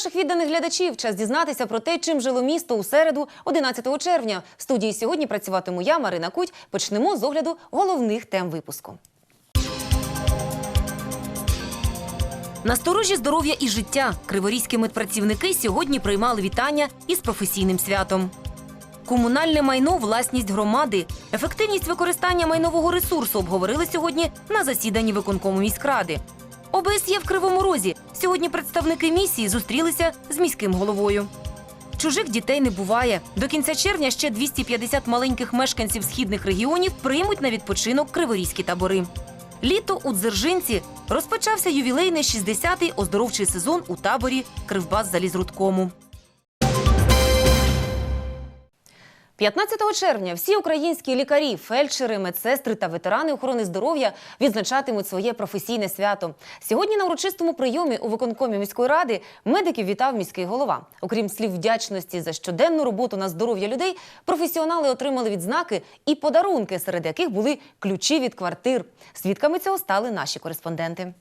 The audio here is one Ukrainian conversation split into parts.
Наших відданих глядачів. Час дізнатися про те, чим жило місто у середу, 11 червня. В студії сьогодні працюватиму я, Марина Куть. Почнемо з огляду головних тем випуску. Насторожі здоров'я і життя. Криворізькі медпрацівники сьогодні приймали вітання із професійним святом. Комунальне майно власність громади. Ефективність використання майнового ресурсу обговорили сьогодні на засіданні виконкому міськради. ОБСЄ в Кривому Розі. Сьогодні представники місії зустрілися з міським головою. Чужих дітей не буває. До кінця червня ще 250 маленьких мешканців східних регіонів приймуть на відпочинок криворізькі табори. Літо у Дзержинці розпочався ювілейний 60-й оздоровчий сезон у таборі Кривбас Залізрудкому. 15 червня всі українські лікарі, фельдшери, медсестри та ветерани охорони здоров'я відзначатимуть своє професійне свято. Сьогодні на урочистому прийомі у виконкомі міської ради медиків вітав міський голова. Окрім слів вдячності за щоденну роботу на здоров'я людей, професіонали отримали відзнаки і подарунки, серед яких були ключі від квартир. Свідками цього стали наші кореспонденти.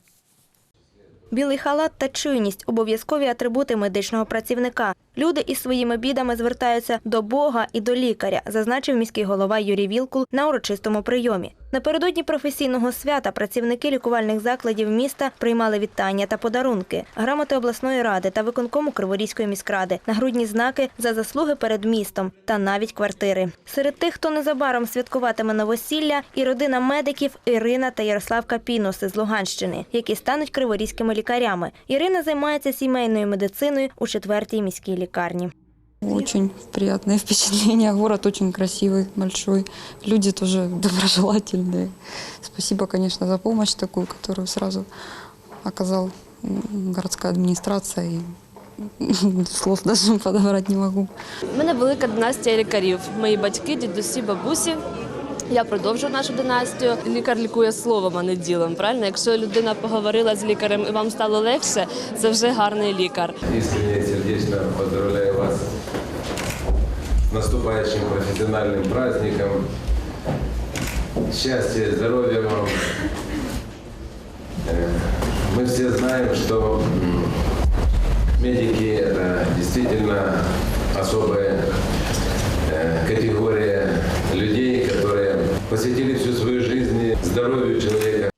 Білий халат та чуйність – обов'язкові атрибути медичного працівника. Люди із своїми бідами звертаються до Бога і до лікаря, зазначив міський голова Юрій Вілкул на урочистому прийомі. Напередодні професійного свята працівники лікувальних закладів міста приймали вітання та подарунки, грамоти обласної ради та виконкому Криворізької міськради, нагрудні знаки за заслуги перед містом та навіть квартири. Серед тих, хто незабаром святкуватиме новосілля, і родина медиків Ірина та Ярослав Капіноси з Луганщини, які стануть криворізькими лікарями. Ірина займається сімейною медициною у четвертій міській лікарні. Очень приятное впечатление. Город очень красивый, большой. Люди тоже доброжелательные. Спасибо, конечно, за помощь такую, которую сразу оказал городская администрация. И слов даже подобрать не могу. У мене велика династія лікарів. Мої батьки, дідусі, бабусі. Я продовжу нашу династію. Лікар лікує словом, а не ділом. Правильно, якщо людина поговорила з лікарем і вам стало легше, це вже гарний лікар. Сердечно поздравляю вас с наступающим профессиональным праздником. Счастья, здоровья вам. Э, Мы все знаем, что медики – это действительно особая э, категория людей, которые посвятили всю свою жизнь здоровью человека.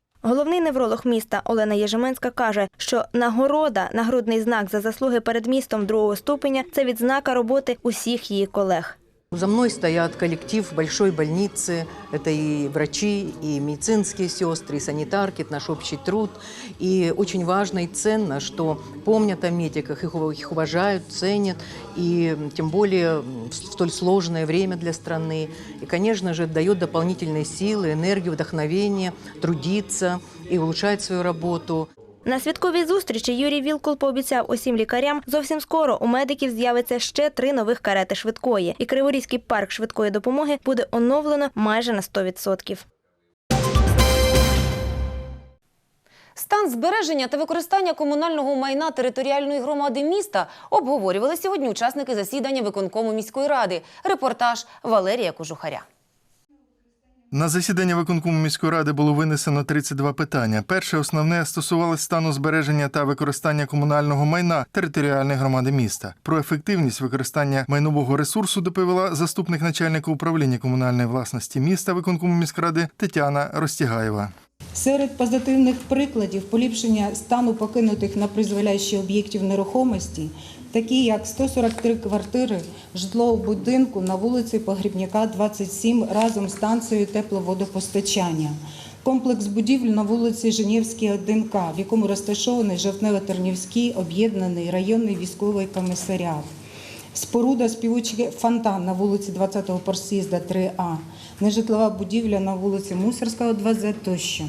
Головний невролог міста Олена Єжеменська каже, що нагорода, нагрудний знак за заслуги перед містом другого ступеня це відзнака роботи усіх її колег. За мной стоят коллектив большой больницы. Это и врачи, и медицинские сестры, и санитарки, это наш общий труд. И очень важно и ценно, что помнят о медиках, их ув- их уважают, ценят. И тем более в столь сложное время для страны. И, конечно же, дает дополнительные силы, энергию, вдохновение трудиться и улучшать свою работу. На святковій зустрічі Юрій Вілкул пообіцяв усім лікарям, зовсім скоро у медиків з'явиться ще три нових карети швидкої, і Криворізький парк швидкої допомоги буде оновлено майже на 100%. Стан збереження та використання комунального майна територіальної громади міста обговорювали сьогодні учасники засідання виконкому міської ради. Репортаж Валерія Кожухаря. На засідання виконкому міської ради було винесено 32 питання. Перше основне стосувалось стану збереження та використання комунального майна територіальної громади міста. Про ефективність використання майнового ресурсу доповіла заступник начальника управління комунальної власності міста виконкому міськради Тетяна Ростігаєва. Серед позитивних прикладів поліпшення стану покинутих на призволяще об'єктів нерухомості, такі як 143 квартири житлового будинку на вулиці Погрібняка, 27 разом з станцією тепловодопостачання. Комплекс будівель на вулиці Женєвській, 1К, в якому розташований Жовтнево-Тернівський об'єднаний районний військовий комісаріат. Споруда співучий фонтан на вулиці 20-го Порсізда 3А, нежитлова будівля на вулиці Мусорського 2З тощо.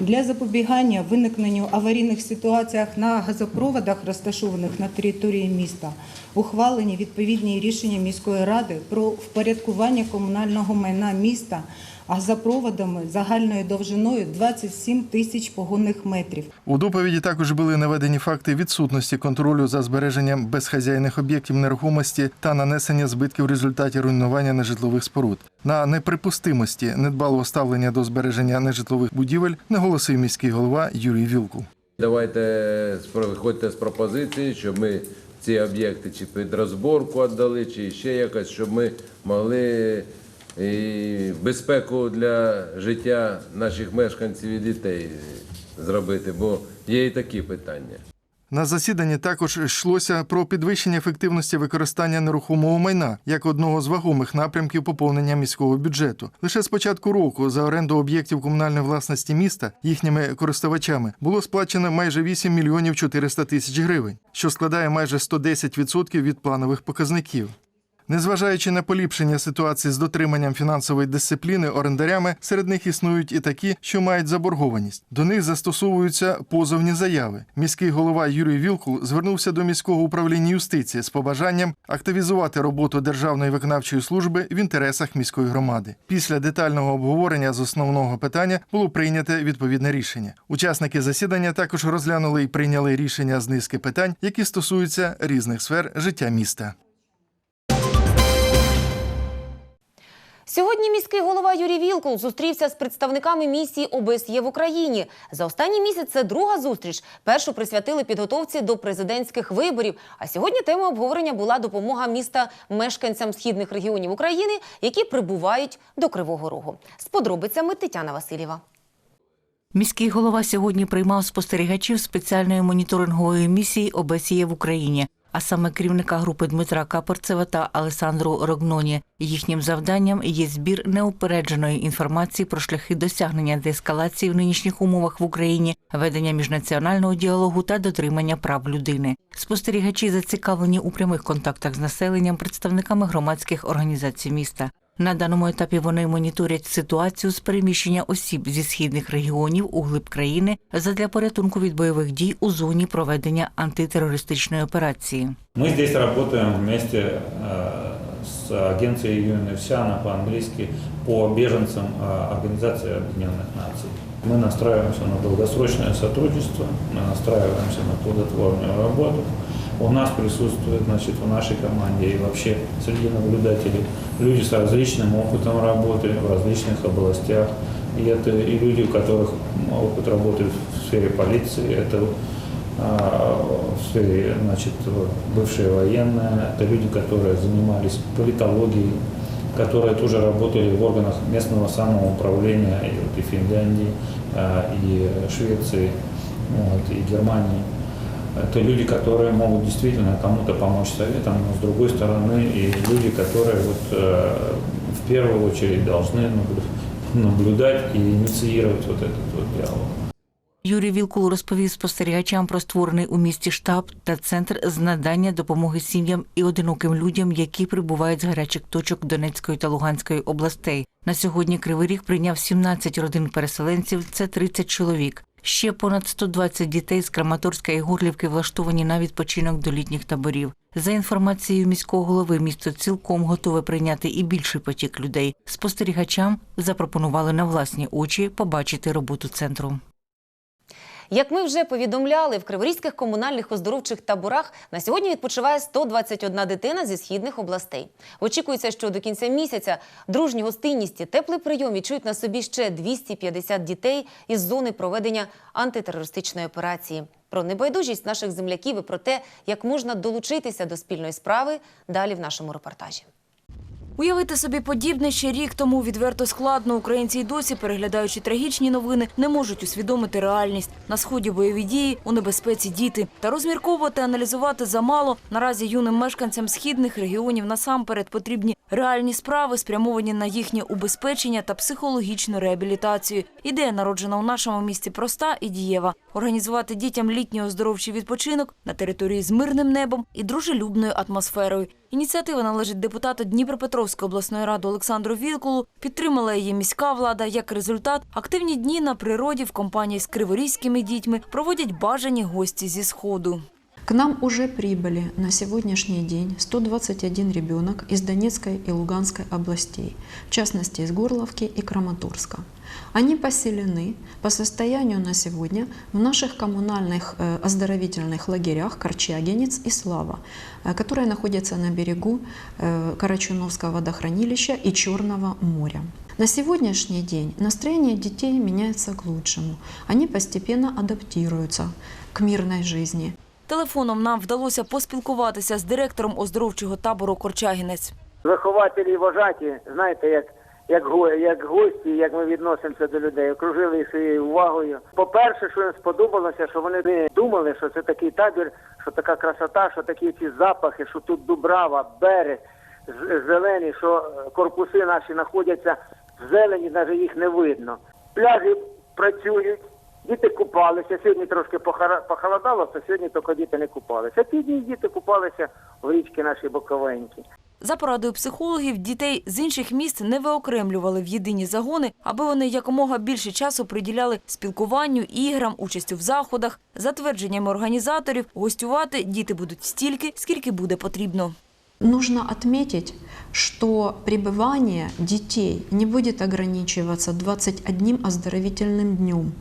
Для запобігання виникненню аварійних ситуаціях на газопроводах, розташованих на території міста, ухвалені відповідні рішення міської ради про впорядкування комунального майна міста газопроводами загальною довжиною 27 тисяч погонних метрів. У доповіді також були наведені факти відсутності контролю за збереженням безхазяйних об'єктів нерухомості та нанесення збитків в результаті руйнування нежитлових споруд. На неприпустимості недбалого ставлення до збереження нежитлових будівель наголосив міський голова Юрій Вілкул. Давайте виходьте з пропозиції, щоб ми ці об'єкти чи під розборку віддали, чи ще якось, щоб ми могли і безпеку для життя наших мешканців і дітей зробити, бо є і такі питання. На засіданні також йшлося про підвищення ефективності використання нерухомого майна як одного з вагомих напрямків поповнення міського бюджету. Лише з початку року за оренду об'єктів комунальної власності міста їхніми користувачами було сплачено майже 8 мільйонів 400 тисяч гривень, що складає майже 110% від планових показників. Незважаючи на поліпшення ситуації з дотриманням фінансової дисципліни орендарями, серед них існують і такі, що мають заборгованість. До них застосовуються позовні заяви. Міський голова Юрій Вілкул звернувся до міського управління юстиції з побажанням активізувати роботу Державної виконавчої служби в інтересах міської громади. Після детального обговорення з основного питання було прийнято відповідне рішення. Учасники засідання також розглянули і прийняли рішення з низки питань, які стосуються різних сфер життя міста. Сьогодні міський голова Юрій Вілкул зустрівся з представниками місії ОБСЄ в Україні. За останній місяць це друга зустріч. Першу присвятили підготовці до президентських виборів. А сьогодні тема обговорення була допомога міста мешканцям східних регіонів України, які прибувають до Кривого Рогу. З подробицями Тетяна Васильєва. Міський голова сьогодні приймав спостерігачів спеціальної моніторингової місії ОБСЄ в Україні, а саме керівника групи Дмитра Капорцева та Алесандру Рогноні. Їхнім завданням є збір неупередженої інформації про шляхи досягнення деескалації в нинішніх умовах в Україні, ведення міжнаціонального діалогу та дотримання прав людини. Спостерігачі зацікавлені у прямих контактах з населенням, представниками громадських організацій міста. На даному етапі вони моніторять ситуацію з переміщення осіб зі східних регіонів у глиб країни задля порятунку від бойових дій у зоні проведення антитерористичної операції. Мы здесь работаем вместе э, с агенцией UNHCR по-английски по беженцам э, Организации Объединенных Наций. Мы настраиваемся на долгосрочное сотрудничество, мы настраиваемся на плодотворную работу. У нас присутствует значит, в нашей команде и вообще среди наблюдателей люди с различным опытом работы в различных областях. И это и люди, у которых опыт работы в сфере полиции, это а, в сфере, значит, бывшие военные, это люди, которые занимались политологией, которые тоже работали в органах местного самоуправления и, вот, и Финляндии, а, и Швеции, вот, и Германии. Это люди, которые могут действительно кому-то помочь советом, но с другой стороны и люди, которые вот, э, в первую очередь должны наблю- наблюдать и инициировать вот этот вот диалог. Юрій Вілкул розповів спостерігачам про створений у місті штаб та центр з надання допомоги сім'ям і одиноким людям, які прибувають з гарячих точок Донецької та Луганської областей. На сьогодні Кривий Ріг прийняв 17 родин переселенців. Це 30 чоловік. Ще понад 120 дітей з Краматорська і Горлівки влаштовані на відпочинок до літніх таборів. За інформацією міського голови, місто цілком готове прийняти і більший потік людей. Спостерігачам запропонували на власні очі побачити роботу центру. Як ми вже повідомляли, в криворізьких комунальних оздоровчих таборах на сьогодні відпочиває 121 дитина зі східних областей. Очікується, що до кінця місяця дружні гостинність і теплий прийом відчують на собі ще 250 дітей із зони проведення антитерористичної операції. Про небайдужість наших земляків і про те, як можна долучитися до спільної справи, далі в нашому репортажі. Уявити собі подібне ще рік тому відверто складно. Українці й досі, переглядаючи трагічні новини, не можуть усвідомити реальність. На сході бойові дії, у небезпеці діти. Та розмірковувати, аналізувати замало. Наразі юним мешканцям східних регіонів насамперед потрібні реальні справи, спрямовані на їхнє убезпечення та психологічну реабілітацію. Ідея, народжена у нашому місті, проста і дієва: організувати дітям літній оздоровчий відпочинок на території з мирним небом і дружелюбною атмосферою. Ініціатива належить депутату Дніпропетровської обласної ради Олександру Вілкулу. Підтримала її міська влада. Як результат, активні дні на природі в компанії з криворізькими дітьми проводять бажані гості зі сходу. К нам уже прибыли на сегодняшний день 121 ребенок из Донецкой и Луганской областей, в частности из Горловки и Краматорска. Они поселены по состоянию на сегодня в наших коммунальных э, оздоровительных лагерях Корчагинец и Слава, э, которые находятся на берегу э, Карачуновского водохранилища и Черного моря. На сегодняшний день настроение детей меняется к лучшему. Они постепенно адаптируются к мирной жизни. Телефоном нам вдалося поспілкуватися з директором оздоровчого табору Корчагінець. Вихователі вважаті, знаєте, як, як, як гості, як ми відносимося до людей, окружили їх своєю увагою. По-перше, що їм сподобалося, що вони не думали, що це такий табір, що така красота, що такі ці запахи, що тут дубрава, берег, зелені, що е, корпуси наші знаходяться в зелені, навіть їх не видно. Пляжі працюють. Діти купалися. Сьогодні трошки похара- похолодало, то сьогодні тільки діти не купалися. Ті дні діти купалися в річки нашій Боковенькі. За порадою психологів, дітей з інших міст не виокремлювали в єдині загони, аби вони якомога більше часу приділяли спілкуванню, іграм, участю в заходах. За твердженнями організаторів, гостювати діти будуть стільки, скільки буде потрібно. Нужно отметить, что пребывание детей не будет ограничиваться 21 оздоровительным днем.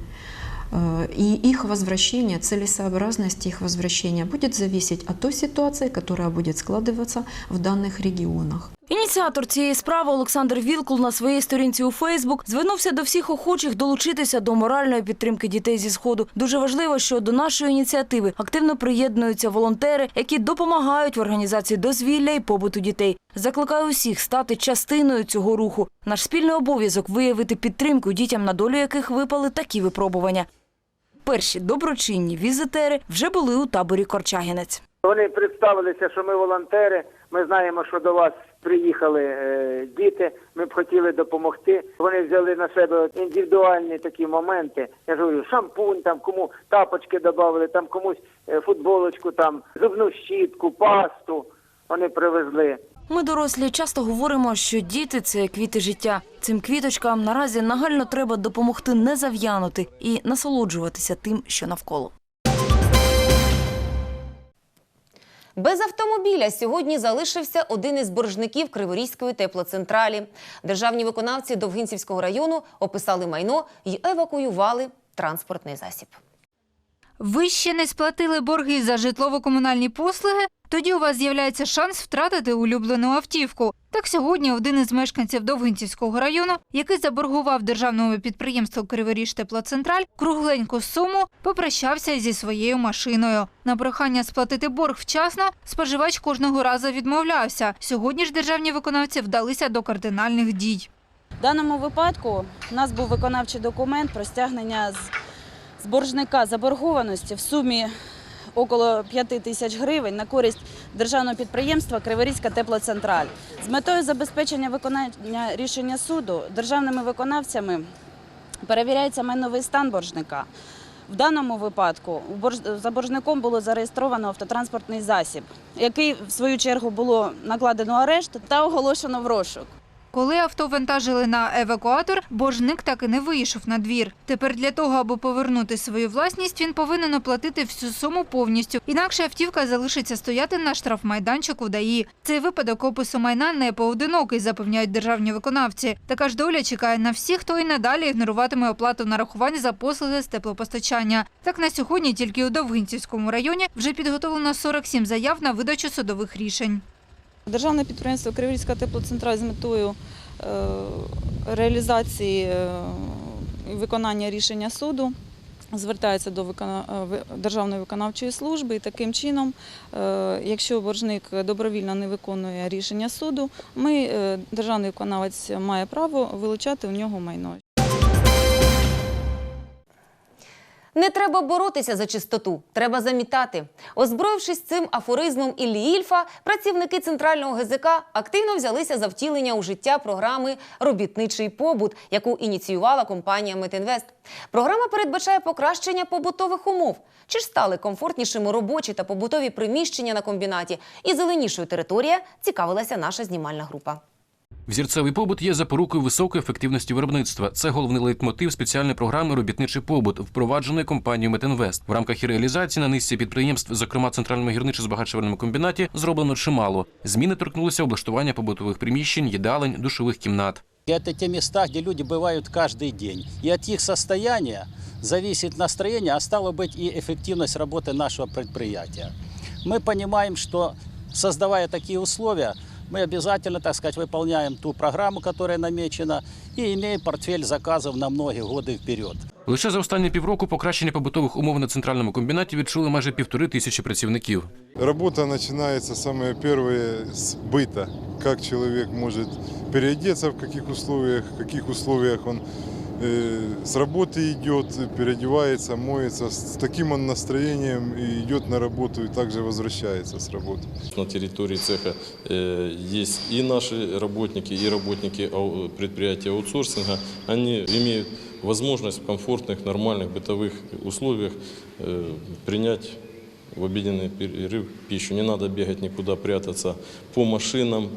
Э, И их возвращение, целесообразность их возвращения будет зависеть от той ситуации, которая будет складываться в данных регионах. Ініціатор цієї справи Олександр Вілкул на своїй сторінці у Фейсбук звернувся до всіх охочих долучитися до моральної підтримки дітей зі сходу. Дуже важливо, що до нашої ініціативи активно приєднуються волонтери, які допомагають в організації дозвілля і побуту дітей. Закликаю усіх стати частиною цього руху. Наш спільний обов'язок виявити підтримку дітям, на долю яких випали такі випробування. Перші доброчинні візитери вже були у таборі Корчагінець. Вони представилися, що ми волонтери. Ми знаємо, що до вас приїхали е, діти. Ми б хотіли допомогти. Вони взяли на себе індивідуальні такі моменти. Я ж говорю, шампунь, там кому тапочки додали, там комусь е, футболочку, там зубну щітку, пасту. Вони привезли. Ми, дорослі, часто говоримо, що діти це квіти життя. Цим квіточкам наразі нагально треба допомогти не зав'янути і насолоджуватися тим, що навколо. Без автомобіля сьогодні залишився один із боржників Криворізької теплоцентралі. Державні виконавці Довгинцівського району описали майно і евакуювали транспортний засіб. Ви ще не сплатили борги за житлово-комунальні послуги? Тоді у вас з'являється шанс втратити улюблену автівку. Так сьогодні один із мешканців Довгинцівського району, який заборгував державному підприємству Криворіж Теплоцентраль кругленьку суму, попрощався зі своєю машиною. На прохання сплатити борг вчасно споживач кожного разу відмовлявся. Сьогодні ж державні виконавці вдалися до кардинальних дій. В даному випадку у нас був виконавчий документ про стягнення з, боржника заборгованості в сумі около 5 тисяч гривень на користь державного підприємства Криворізька теплоцентраль. З метою забезпечення виконання рішення суду державними виконавцями перевіряється майновий стан боржника. В даному випадку за боржником було зареєстровано автотранспортний засіб, який в свою чергу було накладено арешт та оголошено в розшук. Коли авто вантажили на евакуатор, боржник так і не вийшов на двір. Тепер для того, аби повернути свою власність, він повинен оплатити всю суму повністю. Інакше автівка залишиться стояти на штрафмайданчику ДАІ. Цей випадок опису майна не поодинокий, запевняють державні виконавці. Така ж доля чекає на всіх, хто і надалі ігноруватиме оплату нарахувань за послуги з теплопостачання. Так на сьогодні тільки у Довгинцівському районі вже підготовлено 47 заяв на видачу судових рішень. Державне підприємство Криворізька теплоцентраль з метою е, реалізації е, виконання рішення суду звертається до е, Державної виконавчої служби і таким чином, якщо боржник добровільно не виконує рішення суду, ми, державний виконавець має право вилучати у нього майно. Не треба боротися за чистоту, треба замітати. Озброївшись цим афоризмом Іллі Ільфа, працівники центрального ГЗК активно взялися за втілення у життя програми Робітничий побут, яку ініціювала компанія Метінвест. Програма передбачає покращення побутових умов. Чи ж стали комфортнішими робочі та побутові приміщення на комбінаті і зеленішою територія, цікавилася наша знімальна група. Взірцевий побут є запорукою високої ефективності виробництва. Це головний лейтмотив спеціальної програми Робітничий побут, впровадженої компанією Метинвест. В рамках її реалізації на низці підприємств, зокрема центральному гірничо-збагачувальному комбінаті, зроблено чимало. Зміни торкнулися облаштування побутових приміщень, їдалень, душових кімнат. Это те места, где люди бывают каждый день. И от их состояния зависит настроение, а стало быть и эффективность работы нашего предприятия. Мы понимаем, что создавая такие условия, мы обязательно, так сказать, выполняем ту программу, которая намечена, и имеем портфель заказов на многие годы вперед. Лише за останні півроку покращення побутових умов на центральному комбінаті відчули майже півтори тисячі працівників. Работа начинается самое первое с быта. Как человек может переодеться, в каких условиях, в каких условиях он э, с работы идет, переодевается, моется. С таким он настроением и идет на работу и также возвращается с работы. На территории цеха э, есть и наши работники, и работники ау- предприятия аутсорсинга. Они имеют возможность в комфортных, нормальных бытовых условиях э, принять в обеденный перерыв пищу. Не надо бегать никуда, прятаться по машинам,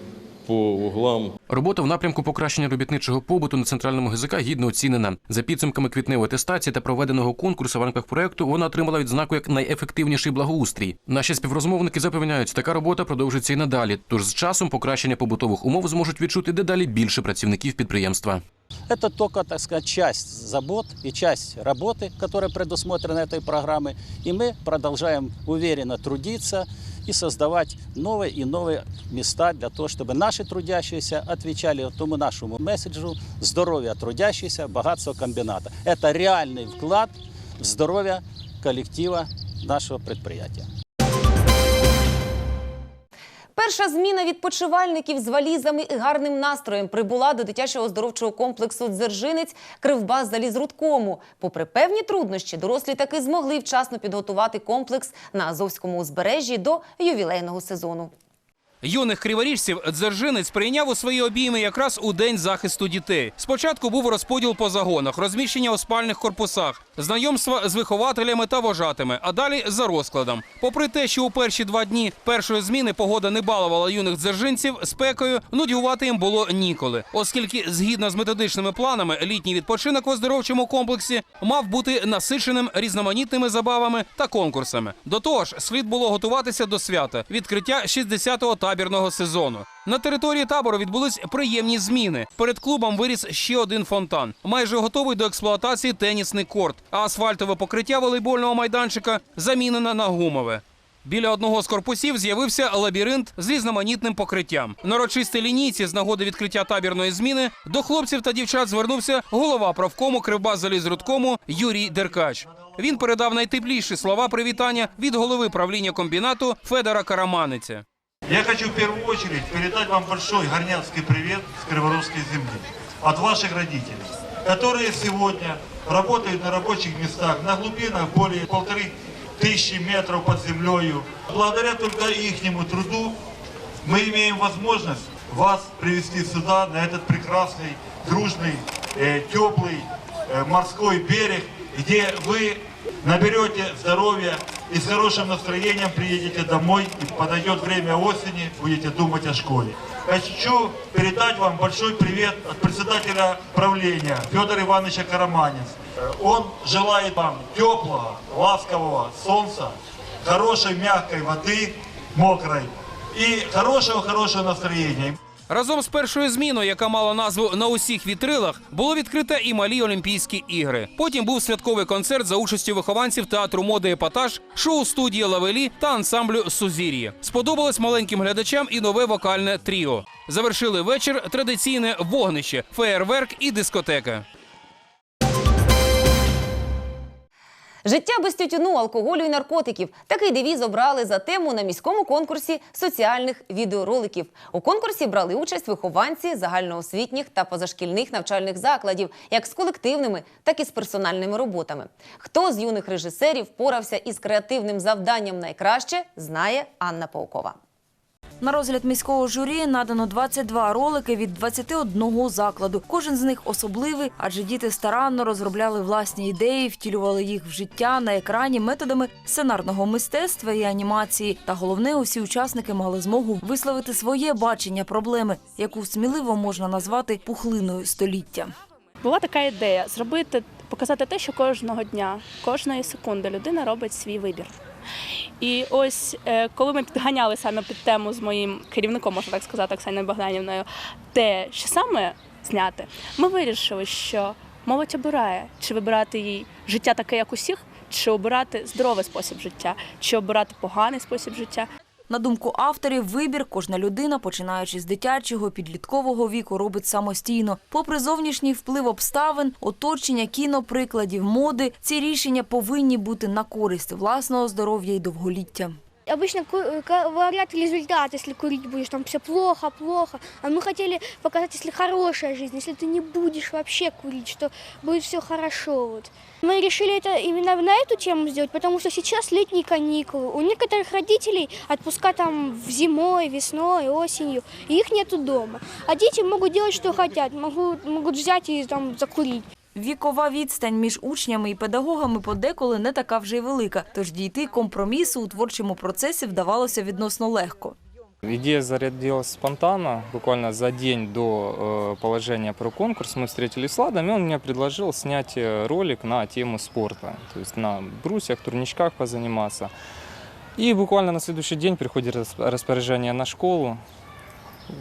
по углам, Робота в напрямку покращення робітничого побуту на центральному ГЗК гідно оцінена. За підсумками квітневої атестації та проведеного конкурсу в рамках проекту вона отримала відзнаку як найефективніший благоустрій. Наші співрозмовники запевняють, така робота продовжиться і надалі. Тож з часом покращення побутових умов зможуть відчути дедалі більше працівників підприємства. Это только, так сказать, часть забот и часть работы, которая предусмотрена этой программой. И мы продолжаем уверенно трудиться и создавать новые и новые места для того, чтобы наши трудящиеся отвечали тому нашему месседжу «Здоровье трудящихся, богатство комбината». Это реальный вклад в здоровье коллектива нашего предприятия. Перша зміна відпочивальників з валізами і гарним настроєм прибула до дитячого оздоровчого комплексу «Дзержинець» Кривбас залізрудкому. Попри певні труднощі, дорослі таки змогли вчасно підготувати комплекс на Азовському узбережжі до ювілейного сезону. Юних криворіжців Дзержинець прийняв у свої обійми якраз у день захисту дітей. Спочатку був розподіл по загонах, розміщення у спальних корпусах, знайомства з вихователями та вожатими, а далі за розкладом. Попри те, що у перші два дні першої зміни погода не балувала юних дзержинців спекою, нудьгувати їм було ніколи, оскільки згідно з методичними планами літній відпочинок в оздоровчому комплексі мав бути насиченим різноманітними забавами та конкурсами. До того ж, слід було готуватися до свята відкриття 60-го табірного сезону. На території табору відбулись приємні зміни. Перед клубом виріс ще один фонтан. Майже готовий до експлуатації тенісний корт, а асфальтове покриття волейбольного майданчика замінено на гумове. Біля одного з корпусів з'явився лабіринт з різноманітним покриттям. Нарочисті лінійці з нагоди відкриття табірної зміни до хлопців та дівчат звернувся голова правкому Кривбас залізрудкому Юрій Деркач. Він передав найтепліші слова привітання від голови правління комбінату Федора Караманиця. Я хочу в первую очередь передать вам большой горняцкий привет с Криворусской земли от ваших родителей, которые сегодня работают на рабочих местах на глубинах более полторы тысячи метров под землею. Благодаря только ихнему труду мы имеем возможность вас привести сюда, на этот прекрасный, дружный, э, теплый э, морской берег, где вы наберете здоровья и с хорошим настроением приедете домой, и подойдет время осени, будете думать о школе. Хочу передать вам большой привет от председателя правления Федора Ивановича Караманец. Он желает вам теплого, ласкового солнца, хорошей мягкой воды, мокрой, и хорошего-хорошего настроения. Разом з першою зміною, яка мала назву на усіх вітрилах, було відкрите і малі Олімпійські ігри. Потім був святковий концерт за участю вихованців театру моди епатаж, шоу студії Лавелі та ансамблю Сузір'ї. Сподобалось маленьким глядачам і нове вокальне тріо. Завершили вечір традиційне вогнище, феєрверк і дискотека. Життя без тютюну, алкоголю і наркотиків. Такий девіз обрали за тему на міському конкурсі соціальних відеороликів. У конкурсі брали участь вихованці загальноосвітніх та позашкільних навчальних закладів, як з колективними, так і з персональними роботами. Хто з юних режисерів впорався із креативним завданням найкраще, знає Анна Паукова. На розгляд міського журі надано 22 ролики від 21 закладу. Кожен з них особливий, адже діти старанно розробляли власні ідеї, втілювали їх в життя на екрані методами сценарного мистецтва і анімації. Та головне, усі учасники мали змогу висловити своє бачення проблеми, яку сміливо можна назвати пухлиною століття. Була така ідея зробити, показати те, що кожного дня, кожної секунди людина робить свій вибір. І ось е, коли ми підганяли саме під тему з моїм керівником, можна так сказати, Оксаною Богданівною, те, що саме зняти, ми вирішили, що молодь обирає, чи вибирати їй життя таке, як усіх, чи обирати здоровий спосіб життя, чи обирати поганий спосіб життя. На думку авторів, вибір кожна людина, починаючи з дитячого, підліткового віку, робить самостійно. Попри зовнішній вплив обставин, оточення, кіноприкладів, моди, ці рішення повинні бути на користь власного здоров'я і довголіття Обычно ку- э, говорят результат, если курить будешь, там все плохо, плохо. А мы хотели показать, если хорошая жизнь, если ты не будешь вообще курить, что будет все хорошо. Вот. Мы решили это именно на эту тему сделать, потому что сейчас летние каникулы. У некоторых родителей отпуска там в зимой, весной, осенью, и их нету дома. А дети могут делать, что хотят, могут, могут взять и там закурить. Вікова відстань між учнями і педагогами подеколи не така вже й велика, тож дійти компромісу у творчому процесі вдавалося відносно легко. Идея зародилась спонтанно, буквально за день до э, положения про конкурс. Мы встретились с Ладом, и он мне предложил снять э, ролик на тему спорта, то есть на брусьях, турничках позаниматься. И буквально на следующий день приходит рас- распоряжение на школу,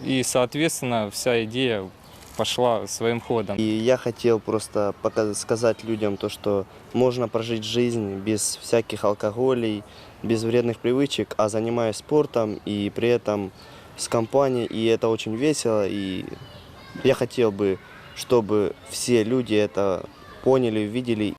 и, соответственно, вся идея Пошла своим ходом. И я хотел просто пока- сказать людям то, что можно прожить жизнь без всяких алкоголей, без вредных привычек, а занимаясь спортом и при этом с компанией, и это очень весело, и я хотел бы, чтобы все люди это поняли, увидели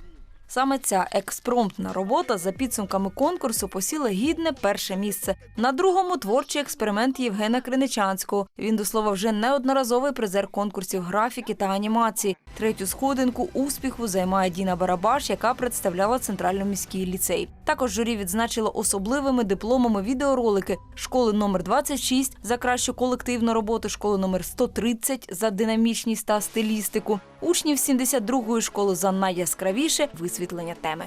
Саме ця експромтна робота за підсумками конкурсу посіла гідне перше місце. На другому творчий експеримент Євгена Криничанського. Він до слова вже неодноразовий призер конкурсів графіки та анімації. Третю сходинку успіху займає Діна Барабаш, яка представляла центрально-міський ліцей. Також журі відзначило особливими дипломами відеоролики школи номер 26 за кращу колективну роботу, школи номер 130 за динамічність та стилістику, учнів 72-ї школи за найяскравіше висвітлення теми.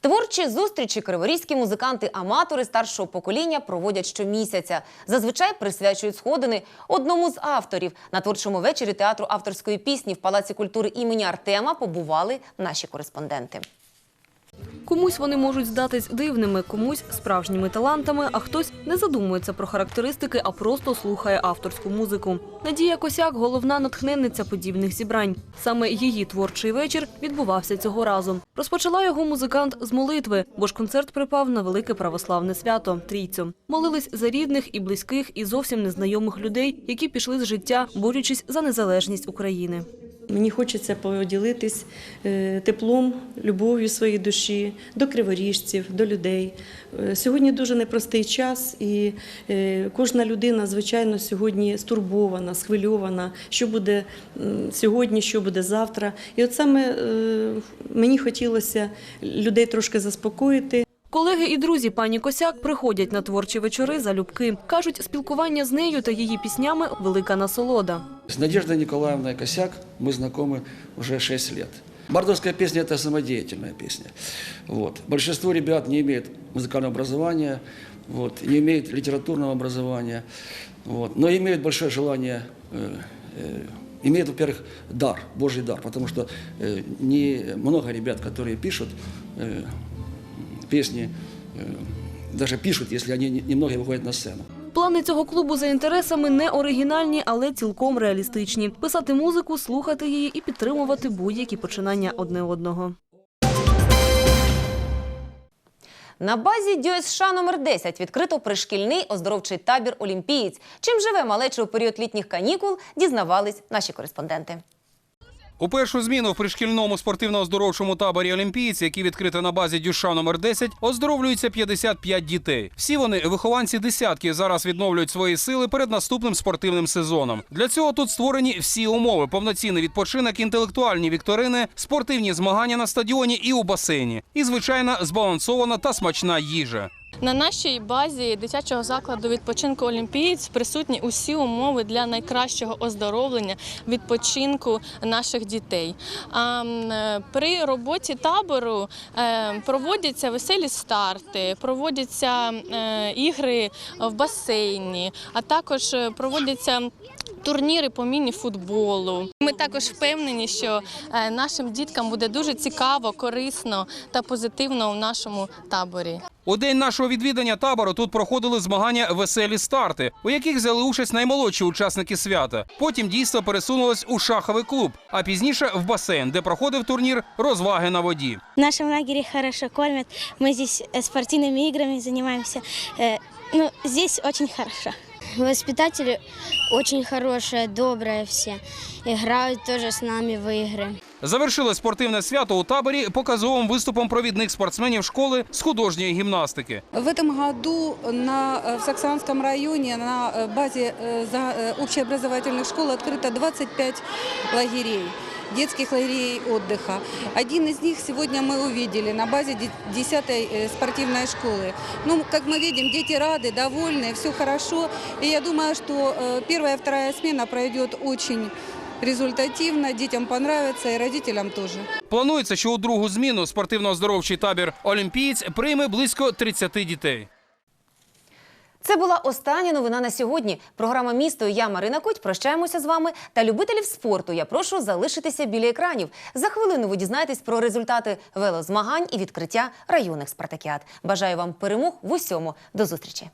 Творчі зустрічі криворізькі музиканти-аматори старшого покоління проводять щомісяця. Зазвичай присвячують сходини одному з авторів. На творчому вечорі театру авторської пісні в Палаці культури імені Артема побували наші кореспонденти. Комусь вони можуть здатись дивними, комусь справжніми талантами, а хтось не задумується про характеристики, а просто слухає авторську музику. Надія Косяк головна натхненниця подібних зібрань. Саме її творчий вечір відбувався цього разу. Розпочала його музикант з молитви, бо ж концерт припав на велике православне свято трійцю. Молились за рідних і близьких, і зовсім незнайомих людей, які пішли з життя, борючись за незалежність України. Мені хочеться поділитись е, теплом, любов'ю своєї душі до криворіжців, до людей. Е, Сьогодні дуже непростий час, і е, кожна людина, звичайно, сьогодні стурбована, схвильована, що буде сьогодні, що буде завтра. І от саме мені хотілося людей трошки заспокоїти. Колеги і друзі пані Косяк приходять на творчі вечори залюбки. Кажуть, спілкування з нею та її піснями велика насолода. С Надеждой Николаевной Косяк мы знакомы уже 6 лет. Бардовская песня – это самодеятельная песня. Вот. Большинство ребят не имеет музыкального образования, вот, не имеет литературного образования, вот, но имеют большое желание, э, э, имеют, во-первых, дар, Божий дар, потому что э, не много ребят, которые пишут э, песни, э, даже пишут, если они немного выходят на сцену. Плани цього клубу за інтересами не оригінальні, але цілком реалістичні. Писати музику, слухати її і підтримувати будь-які починання одне одного. На базі ДЮСШ номер 10 відкрито пришкільний оздоровчий табір Олімпієць. Чим живе малече у період літніх канікул, дізнавались наші кореспонденти. У першу зміну в пришкільному спортивно-оздоровчому таборі олімпійці, який відкрито на базі Дюша номер 10, оздоровлюються 55 дітей. Всі вони вихованці десятки зараз відновлюють свої сили перед наступним спортивним сезоном. Для цього тут створені всі умови: повноцінний відпочинок, інтелектуальні вікторини, спортивні змагання на стадіоні і у басейні, і звичайна збалансована та смачна їжа. На нашій базі дитячого закладу відпочинку Олімпієць присутні усі умови для найкращого оздоровлення відпочинку наших дітей. А при роботі табору е, проводяться веселі старти, проводяться е, ігри в басейні, а також проводяться Турніри по міні-футболу. Ми також впевнені, що е, нашим діткам буде дуже цікаво, корисно та позитивно у нашому таборі. У день нашого відвідання табору тут проходили змагання веселі старти, у яких взяли участь наймолодші учасники свята. Потім дійство пересунулось у шаховий клуб, а пізніше в басейн, де проходив турнір розваги на воді. В нашем лагере хорошо кормят. Мы здесь э, спортивными играми занимаемся. Э, Ну, здесь очень хорошо. Воспитатели очень хорошие, добрые все. Играют тоже с нами в игры. Завершили спортивне свято у таборі показовим виступом провідних спортсменів школи з художньої гімнастики. В этом году на, э, в Саксанском районе на э, базе э, за- э, общеобразовательных школ открыто 25 лагерей детских лагерей отдыха. Один из них сегодня мы увидели на базе 10 спортивной школы. Ну, как мы видим, дети рады, довольны, все хорошо. И я думаю, что э, первая и вторая смена пройдет очень результативно, детям понравится и родителям тоже. Планується, що у другу зміну спортивно-оздоровчий табір Олімпієць прийме близько 30 дітей. Це була остання новина на сьогодні. Програма Місто. Я Марина Куть. Прощаємося з вами. Та любителів спорту. Я прошу залишитися біля екранів. За хвилину ви дізнаєтесь про результати велозмагань і відкриття районних спартакіад. Бажаю вам перемог в усьому. До зустрічі.